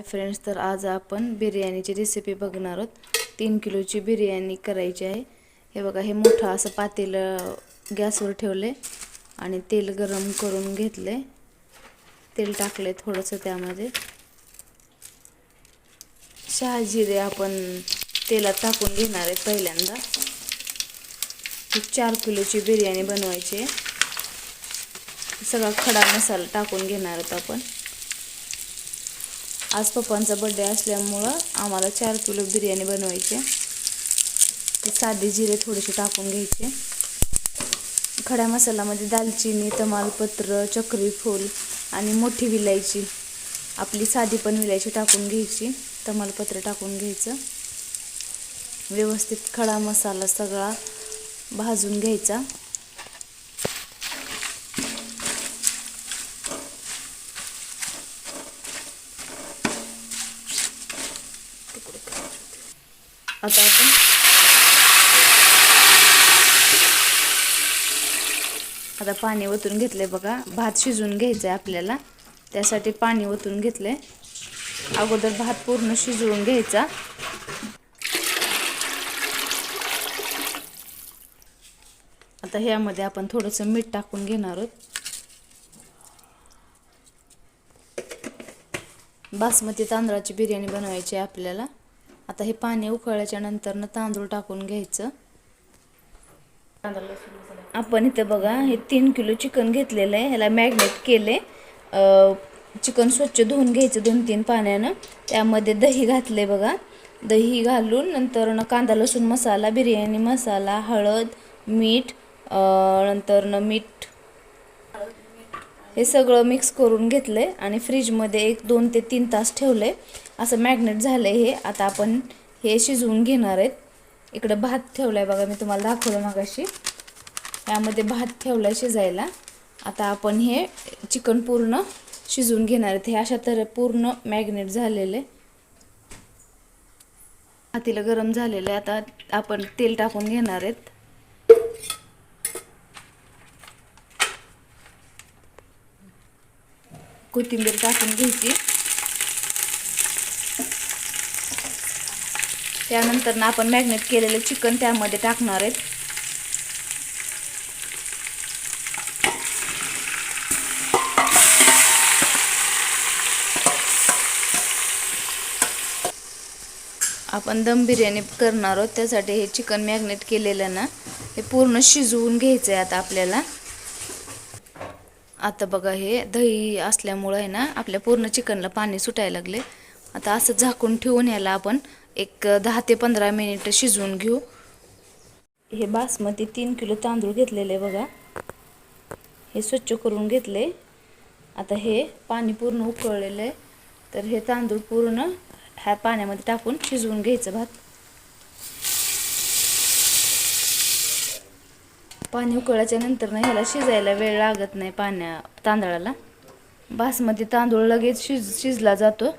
Hi friends तर आज आपण बिर्याणीची रेसिपी बघणार आहोत. तीन किलोची बिर्याणी करायची आहे. हे बघा हे मोठं असं पातेलं गॅसवर ठेवले आणि तेल गरम करून घेतले. तेल टाकले थोडंसं त्यामध्ये. शहाजिरे आपण तेलात टाकून घेणार आहे पहिल्यांदा. ही चार किलोची बिर्याणी बनवायची आहे. सगळा खडा मसाला टाकून घेणार आहोत आपण. आज पप्पांचा बड्डे असल्यामुळं आम्हाला चार किलो बिर्याणी बनवायची ते साधे जिरे थोडेसे टाकून घ्यायचे. खड्या मसाल्यामध्ये दालचिनी तमालपत्र चक्री फूल आणि मोठी विलायची. आपली साधी पण विलायची टाकून घ्यायची. तमालपत्र टाकून घ्यायचं. व्यवस्थित खडा मसाला सगळा भाजून घ्यायचा. आता आपण आता पाणी ओतून घेतलंय बघा. भात शिजवून घ्यायचं आहे आपल्याला. त्यासाठी पाणी ओतून घेतलंय. अगोदर भात पूर्ण शिजवून घ्यायचा. आता ह्यामध्ये आपण थोडंसं मीठ टाकून घेणार आहोत. बासमती तांदळाची बिर्याणी बनवायची आहे आपल्याला. आता हे पाणी उकळल्याच्या नंतर तांदूळ टाकून घ्यायचं. आपण इथं बघा हे तीन किलो चिकन घेतलेलं आहे. ह्याला मॅग्नेट केले चिकन स्वच्छ धुवून घ्यायचं दोन तीन पाण्यानं. त्यामध्ये दही घातले बघा. दही घालून नंतर न कांदा लसूण मसाला बिर्याणी मसाला हळद मीठ नंतर न मीठ हे सगळं मिक्स करून घेतलंय आणि फ्रीजमध्ये एक दोन ते तीन तास ठेवलं आहे असं मॅग्नेट झालं आहे हे. आता आपण हे शिजवून घेणार आहेत. इकडं भात ठेवलाय बघा मी तुम्हाला दाखवलं मागाशी. यामध्ये भात ठेवलाय शिजायला. आता आपण हे चिकन पूर्ण शिजवून घेणार आहेत. हे अशा तर पूर्ण मॅग्नेट झालेले हातीला गरम झालेलं आहे. आता आपण तेल टाकून घेणार आहेत. कोथिंबीर टाकून घ्यायची. त्यानंतर ना आपण मॅग्नेट केलेलं चिकन त्यामध्ये टाकणार आहेत. आपण दम बिर्याणी करणार आहोत त्यासाठी हे चिकन मॅग्नेट केलेलं ना हे पूर्ण शिजवून घ्यायचं आहे आता आपल्याला. आता बघा हे दही असल्यामुळं आहे ना आपल्या पूर्ण चिकनला पाणी सुटायला लागले. आता असं झाकून ठेवून ह्याला आपण एक दहा ते पंधरा मिनिट शिजवून घेऊ. हे बासमती तीन किलो तांदूळ घेतलेले बघा. हे स्वच्छ करून घेतले. आता हे पाणी पूर्ण उकळलेलं आहे. तर हे तांदूळ पूर्ण ह्या पाण्यामध्ये टाकून शिजवून घ्यायचं भात. पाणी उकळल्याच्या नंतर ना ह्याला शिजायला वेळ लागत नाही पाण्या तांदळाला. बासमती तांदूळ लगेच शिज शिजला जातो.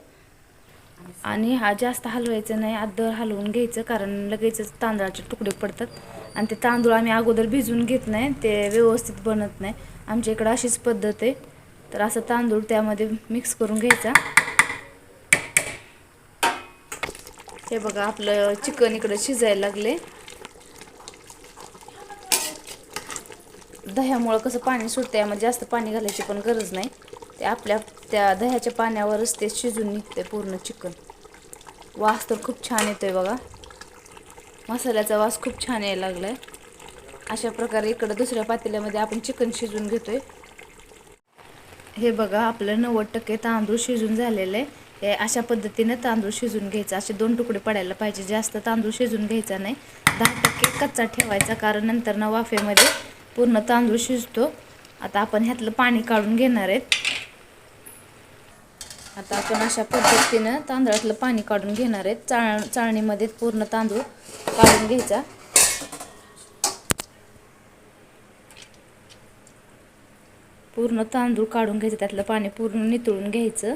आणि हा जास्त हलवायचं नाही आदर हलवून घ्यायचं कारण लगेचच तांदळाचे तुकडे पडतात. आणि ते तांदूळ आम्ही अगोदर भिजवून घेत नाही ते व्यवस्थित बनत नाही. आमच्या इकडं अशीच पद्धत आहे. तर असं तांदूळ त्यामध्ये मिक्स करून घ्यायचा. हे बघा आपलं चिकन इकडं शिजायला लागले दह्यामुळं कसं पाणी सुटतं यामध्ये जास्त पाणी घालायची पण गरज नाही. ते आपल्या त्या दह्याच्या पाण्यावरच ते शिजून निघते पूर्ण चिकन. वास तर खूप छान येतोय बघा. मसाल्याचा वास खूप छान यायला लागलाय. अशा प्रकारे इकडं दुसऱ्या पातेल्यामध्ये आपण चिकन शिजून घेतोय. हे बघा आपलं नव्वद टक्के तांदूळ शिजून झालेलं आहे. हे अशा पद्धतीने तांदूळ शिजून घ्यायचा. असे दोन तुकडे पडायला पाहिजे. जास्त तांदूळ शिजून घ्यायचा नाही. दहा टक्के कच्चा ठेवायचा कारण नंतर ना वाफेमध्ये पूर्ण तांदूळ शिजतो. आता आपण ह्यातलं पाणी काढून घेणार आहेत. आता आपण अशा पद्धतीनं तांदळातलं पाणी काढून घेणार आहेत. चाळ चाळणीमध्ये पूर्ण तांदूळ काढून घ्यायचा. पूर्ण तांदूळ काढून घ्यायचं त्यातलं पाणी पूर्ण नितळून घ्यायचं.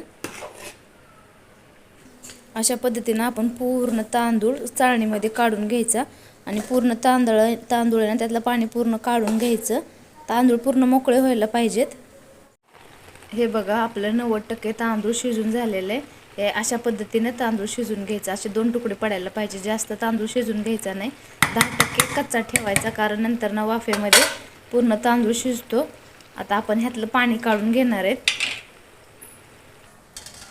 अशा पद्धतीनं आपण पूर्ण तांदूळ चाळणीमध्ये काढून घ्यायचा. आणि पूर्ण तांदळ तांदूळ आहे ना त्यातलं पाणी पूर्ण काढून घ्यायचं. तांदूळ पूर्ण मोकळे व्हायला पाहिजेत. हे बघा आपलं नव्वद टक्के तांदूळ शिजून झालेलं आहे. हे अशा पद्धतीने तांदूळ शिजून घ्यायचा. असे दोन तुकडे पडायला पाहिजे. जास्त तांदूळ शिजून घ्यायचा नाही. दहा टक्के कच्चा ठेवायचा कारण नंतर ना वाफेमध्ये पूर्ण तांदूळ शिजतो. आता आपण ह्यातलं पाणी काढून घेणार आहेत.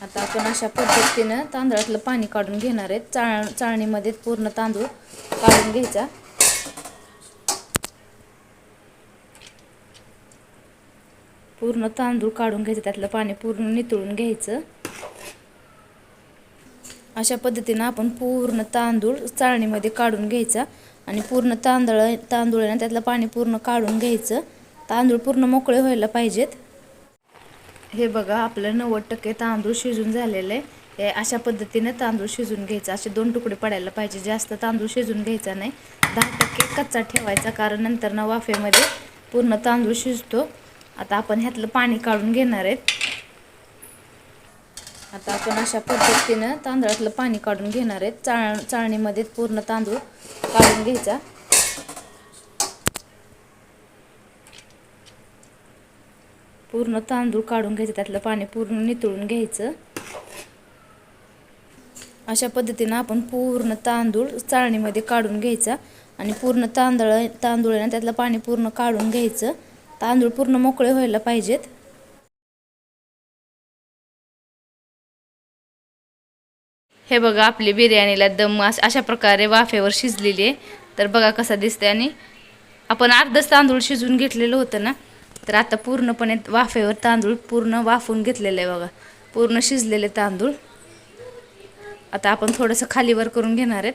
आता आपण अशा पद्धतीनं तांदळातलं पाणी काढून घेणार आहेत. चाळ चाळणीमध्ये पूर्ण तांदूळ काढून घ्यायचा. पूर्ण तांदूळ काढून घ्यायचं त्यातलं पाणी पूर्ण नितळून घ्यायचं. अशा पद्धतीनं आपण पूर्ण तांदूळ चाळणीमध्ये काढून घ्यायचा आणि पूर्ण तांदळ तांदूळ त्यातलं पाणी पूर्ण काढून घ्यायचं. तांदूळ पूर्ण मोकळे व्हायला पाहिजेत. हे बघा आपलं नव्वद टक्के तांदूळ शिजून झालेलं आहे. हे अशा पद्धतीने तांदूळ शिजून घ्यायचा. असे दोन तुकडे पडायला पाहिजे. जास्त तांदूळ शिजून घ्यायचा नाही. दहा टक्के कच्चा ठेवायचा कारण नंतर ना वाफेमध्ये पूर्ण तांदूळ शिजतो. आता आपण ह्यातलं पाणी काढून घेणार आहेत. आता आपण अशा पद्धतीनं तांदळातलं पाणी काढून घेणार आहेत. चाळ चाळणीमध्ये पूर्ण तांदूळ काढून घ्यायचा. पूर्ण तांदूळ काढून घ्यायचं त्यातलं पाणी पूर्ण नितळून घ्यायचं. अशा पद्धतीनं आपण पूर्ण तांदूळ चाळणीमध्ये काढून घ्यायचा आणि पूर्ण तांदळ तांदूळ आहे त्यातलं पाणी पूर्ण काढून घ्यायचं. तांदूळ पूर्ण मोकळे व्हायला पाहिजेत. हे बघा आपली बिर्याणीला दम अशा प्रकारे वाफेवर शिजलेली आहे. तर बघा कसा दिसते आणि आपण अर्धच तांदूळ शिजवून घेतलेलं होतं ना तर आता पूर्णपणे वाफेवर तांदूळ पूर्ण वाफून घेतलेलं आहे बघा. पूर्ण शिजलेले तांदूळ. आता आपण थोडंसं खालीवर करून घेणार आहेत.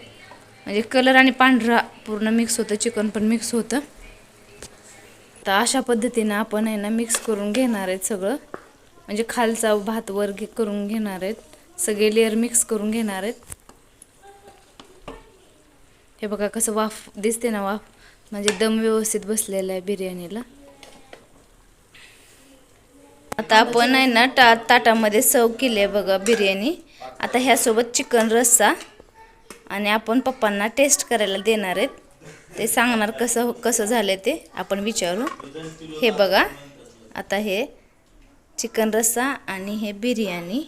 म्हणजे कलर आणि पांढरा पूर्ण मिक्स होतं चिकन पण मिक्स होतं. तर अशा पद्धतीनं आपण आहे ना मिक्स करून घेणार आहेत सगळं. म्हणजे खालचा भात वर घे- करून घेणार आहेत. सगळे लेअर मिक्स करून घेणार आहेत. हे बघा कसं वाफ दिसते ना वाफ? म्हणजे दम व्यवस्थित बसलेला आहे बिर्याणीला. आता आपण आहे ना टा ताटामध्ये सव केली आहे बघा बिर्याणी. आता ह्यासोबत चिकन रस्सा आणि आपण पप्पांना टेस्ट करायला देणार आहेत. ते सांगणार कसं हो-, कसं झालं ते आपण विचारू. हे बघा आता हे चिकन रस्सा आणि हे बिर्याणी.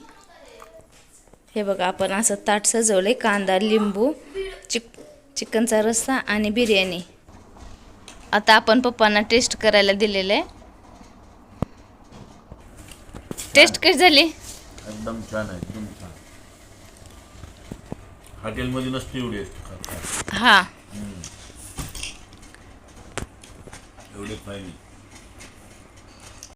हे बघा आपण असं ताट सजवलं कांदा लिंबू चिक चिकनचा रस्सा आणि बिर्याणी. आता आपण पप्पांना टेस्ट करायला दिलेलं आहे. टेस्ट कशी झाली? एकदम छान आहे एकदम छान. हॉटेलमध्ये नसते एवढी हा. एवढे फायली